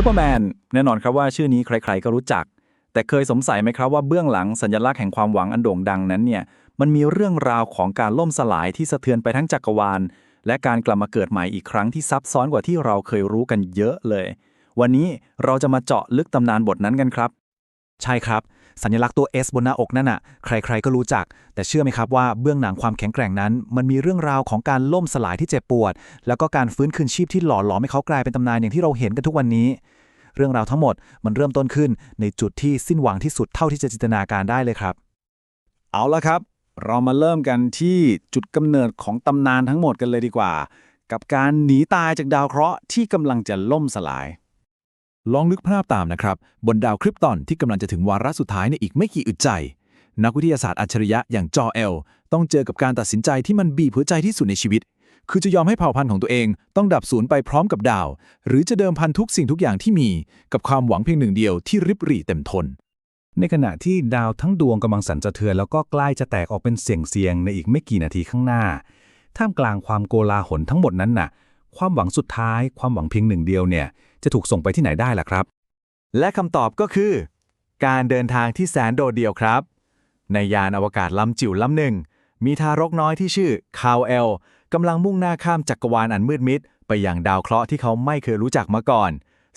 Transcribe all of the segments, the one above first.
ซูเปอร์แมนแน่นอนครับว่าชื่อนี้ใครๆก็รู้จัก แต่เคยสงสัยไหมครับว่าเบื้องหลังสัญลักษณ์แห่งความหวังอันโด่งดังนั้นเนี่ยมันมีเรื่องราวของการล่มสลายที่สะเทือนไปทั้งจักรวาล และการกลับมาเกิดใหม่อีกครั้งที่ซับซ้อนกว่าที่เราเคยรู้กันเยอะเลย วันนี้เราจะมาเจาะลึกตำนานบทนั้นกันครับ ใช่ครับ สัญลักษณ์ตัว S บนหน้าอกนั่นน่ะ ใครๆก็รู้จัก แต่เชื่อไหมครับว่าเบื้องหลังความแข็งแกร่งนั้น มันมีเรื่องราวของการล่มสลายที่เจ็บปวด แล้วก็การฟื้นคืนชีพที่หล่อหลอมให้เขากลายเป็นตำนานอย่างที่เราเห็นกันทุกวันนี้ เรื่องราวทั้งหมดมันเริ่มต้นขึ้นในจุดที่สิ้นหวังที่สุดเท่าที่จะจินตนาการได้เลยครับ เอาละครับ เรามาเริ่มกันที่จุดกำเนิดของตำนานทั้งหมดกันเลยดีกว่า กับการหนีตายจากดาวเคราะห์ที่กำลังจะล่มสลาย ลองนึกภาพตามนะครับ บนดาวคริปตอนที่กำลังจะถึงวาระสุดท้ายในอีกไม่กี่อึดใจ นักวิทยาศาสตร์อัจฉริยะอย่างจอเอลต้องเจอกับการตัดสินใจที่มันบีบหัวใจที่สุดในชีวิต คือจะยอมให้เผ่าพันธุ์ของตัวเอง ต้องดับสูญไปพร้อมกับดาว หรือจะเดิมพันทุกสิ่งทุกอย่างที่มี กับความหวังเพียงหนึ่งเดียวที่ริบหรี่เต็มทน ในขณะที่ดาวทั้งดวงกำลังสั่นสะเทือนแล้วก็ใกล้จะแตกออกเป็นเสียงเสียงๆในอีกไม่กี่นาทีข้างหน้า ท่ามกลางความโกลาหลทั้งหมดนั้นน่ะ ความหวังสุดท้าย ความหวังเพียงหนึ่งเดียวเนี่ย จะถูกส่งไปที่ไหนได้ล่ะครับ และคำตอบก็คือ การเดินทางที่แสนโดดเดี่ยวครับ ในยานอวกาศลำจิ๋วลำหนึ่ง มีทารกน้อยที่ชื่อคาวเอลกำลังมุ่งหน้าข้ามจักรวาลอันมืดมิด ไปยังดาวเคราะห์ที่เขาไม่เคยรู้จักมาก่อน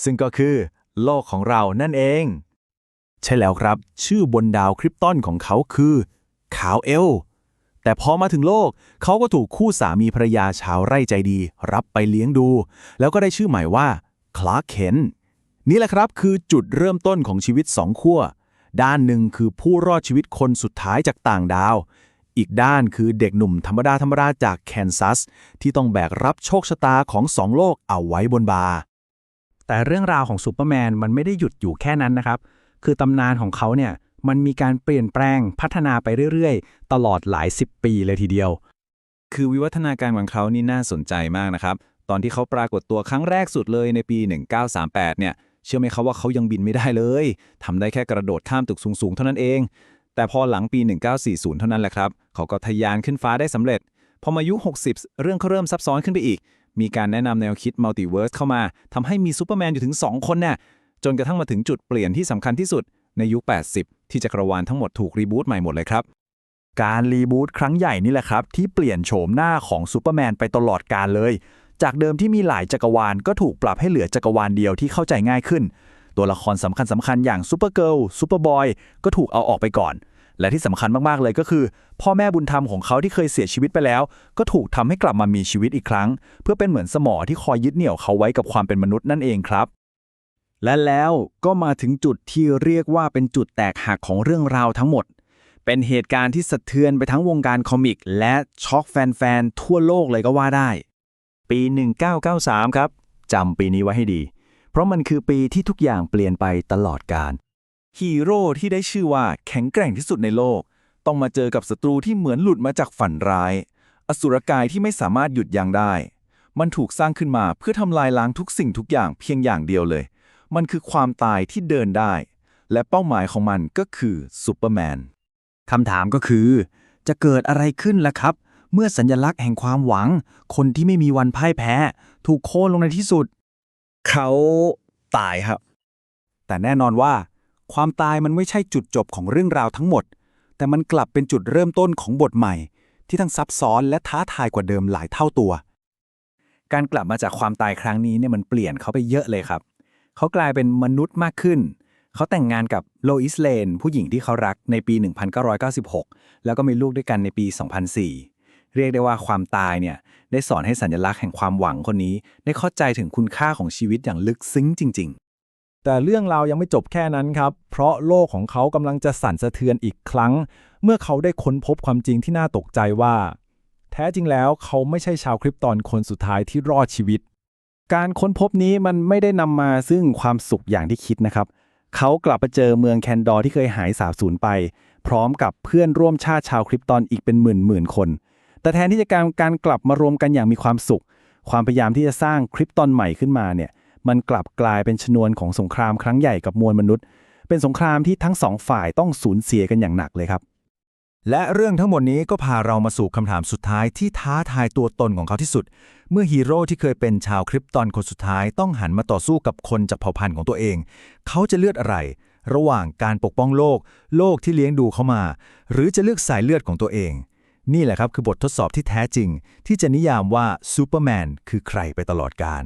ซึ่งก็คือ โลกของเรานั่นเอง ใช่แล้วครับ ชื่อบนดาวคริปตอนของเขาคือคาวเอลแต่พอมาถึงโลก เขาก็ถูกคู่สามีภรรยาชาวไร่ใจดี รับไปเลี้ยงดู แล้วก็ได้ชื่อใหม่ว่า ลาร์กเคนนี่แหละครับคือจุดเริ่มต้นของชีวิตสองขั้ว ด้านหนึ่งคือผู้รอดชีวิตคนสุดท้ายจากต่างดาว อีกด้านคือเด็กหนุ่มธรรมดาธรรมดาจากแคนซัส ที่ต้องแบกรับโชคชะตาของสองโลกเอาไว้บนบา แต่เรื่องราวของซูเปอร์แมนมันไม่ได้หยุดอยู่แค่นั้นนะครับ คือตำนานของเขาเนี่ยมันมีการเปลี่ยนแปลงพัฒนาไปเรื่อยๆ ตลอดหลายสิบปีเลยทีเดียว คือวิวัฒนาการของเขานี่น่าสนใจมากนะครับ ตอนที่เขาปรากฏตัวครั้งแรกสุดเลยในปี 1938 เนี่ย เชื่อไหมครับว่าเขายังบินไม่ได้เลยทำได้แค่กระโดดข้ามตึกสูงๆ เท่านั้นเอง แต่พอหลังปี 1940 เท่านั้นแหละครับ เขาก็ทะยานขึ้นฟ้าได้สำเร็จ พอมายุ 60 เรื่องเขาเริ่มซับซ้อนขึ้นไปอีก มีการแนะนำแนวคิดมัลติเวิร์สเข้ามาทำให้มีซูเปอร์แมนอยู่ถึง 2 คนเนี่ยจนกระทั่งมาถึงจุดเปลี่ยนที่สำคัญที่สุดในยุค 80 ที่จักรวาลทั้งหมดถูกรีบูตใหม่หมดเลยครับการรีบูตครั้งใหญ่นี่แหละครับ ที่เปลี่ยนโฉมหน้าของซูเปอร์แมนไปตลอดกาลเลย จากเดิมที่มีหลายจักรวาลก็ถูกปรับให้เหลือจักรวาลเดียวที่เข้าใจง่ายขึ้น ตัวละครสำคัญสำคัญอย่างซูเปอร์เกิลซูเปอร์บอยก็ถูกเอาออกไปก่อน และที่สำคัญมากๆเลยก็คือ พ่อแม่บุญธรรมของเขาที่เคยเสียชีวิตไปแล้ว ก็ถูกทำให้กลับมามีชีวิตอีกครั้ง เพื่อเป็นเหมือนสมอที่คอยยึดเหนี่ยวเขาไว้กับความเป็นมนุษย์นั่นเองครับและแล้วก็มาถึงจุดที่เรียกว่าเป็นจุดแตกหักของเรื่องราวทั้งหมด เป็นเหตุการณ์ที่สะเทือนไปทั้งวงการคอมิก และช็อกแฟนๆ ทั่วโลกเลยก็ว่าได้ ปี 1993 ครับจำปีนี้ไว้ให้ดี เพราะมันคือปีที่ทุกอย่างเปลี่ยนไปตลอดกาลฮีโร่ที่ได้ชื่อว่าแข็งแกร่งที่สุดในโลก ต้องมาเจอกับศัตรูที่เหมือนหลุดมาจากฝันร้าย อสุรกายที่ไม่สามารถหยุดยั้งได้ มันถูกสร้างขึ้นมาเพื่อทำลายล้างทุกสิ่งทุกอย่างเพียงอย่างเดียวเลย มันคือความตายที่เดินได้ และเป้าหมายของมันก็คือซูเปอร์แมนคำถามก็คือ จะเกิดอะไรขึ้นล่ะครับ เมื่อสัญลักษณ์แห่งความหวัง คนที่ไม่มีวันพ่ายแพ้ ถูกโค่นลงในที่สุด เขาตายครับ แต่แน่นอนว่า ความตายมันไม่ใช่จุดจบของเรื่องราวทั้งหมด แต่มันกลับเป็นจุดเริ่มต้นของบทใหม่ ที่ทั้งซับซ้อนและท้าทายกว่าเดิมหลายเท่าตัว การกลับมาจากความตายครั้งนี้เนี่ยมันเปลี่ยนเขาไปเยอะเลยครับ เขากลายเป็นมนุษย์มากขึ้นเขาแต่งงานกับโลอิสเลน ผู้หญิงที่เขารักในปี 1996 แล้วก็มีลูกด้วยกันในปี 2004 เรียกได้ว่าความตายเนี่ยได้สอนให้สัญลักษณ์แห่งความหวังคนนี้ ได้เข้าใจถึงคุณค่าของชีวิตอย่างลึกซึ้งจริง ๆ แต่เรื่องราวยังไม่จบแค่นั้นครับ เพราะโลกของเขากำลังจะสั่นสะเทือนอีกครั้ง เมื่อเขาได้ค้นพบความจริงที่น่าตกใจว่า แท้จริงแล้วเขาไม่ใช่ชาวคริปตอนคนสุดท้ายที่รอดชีวิต การค้นพบนี้มันไม่ได้นำมาซึ่งความสุขอย่างที่คิดนะครับ เขากลับไปเจอเมืองแคนดอร์ที่เคยหายสาบสูญไป พร้อมกับเพื่อนร่วมชาติชาวคริปตอนอีกเป็นหมื่นหมื่นคน แต่แทนที่จะการการกลับมารวมกันอย่างมีความสุข ความพยายามที่จะสร้างคริปตอนใหม่ขึ้นมาเนี่ยมันกลับกลายเป็นชนวนของสงครามครั้งใหญ่กับมวลมนุษย์ เป็นสงครามที่ทั้งสองฝ่ายต้องสูญเสียกันอย่างหนักเลยครับ และเรื่องทั้งหมดนี้ก็พาเรามาสู่คำถามสุดท้ายที่ท้าทายตัวตนของเขาที่สุด เมื่อฮีโร่ที่เคยเป็นชาวคริปตอนคนสุดท้ายต้องหันมาต่อสู้กับคนจากเผ่าพันธุ์ของตัวเอง เขาจะเลือกอะไร ระหว่างการปกป้องโลก โลกที่เลี้ยงดูเขามา หรือจะเลือกสายเลือดของตัวเอง นี่แหละครับคือบททดสอบที่แท้จริง ที่จะนิยามว่าซูเปอร์แมนคือใครไปตลอดกาล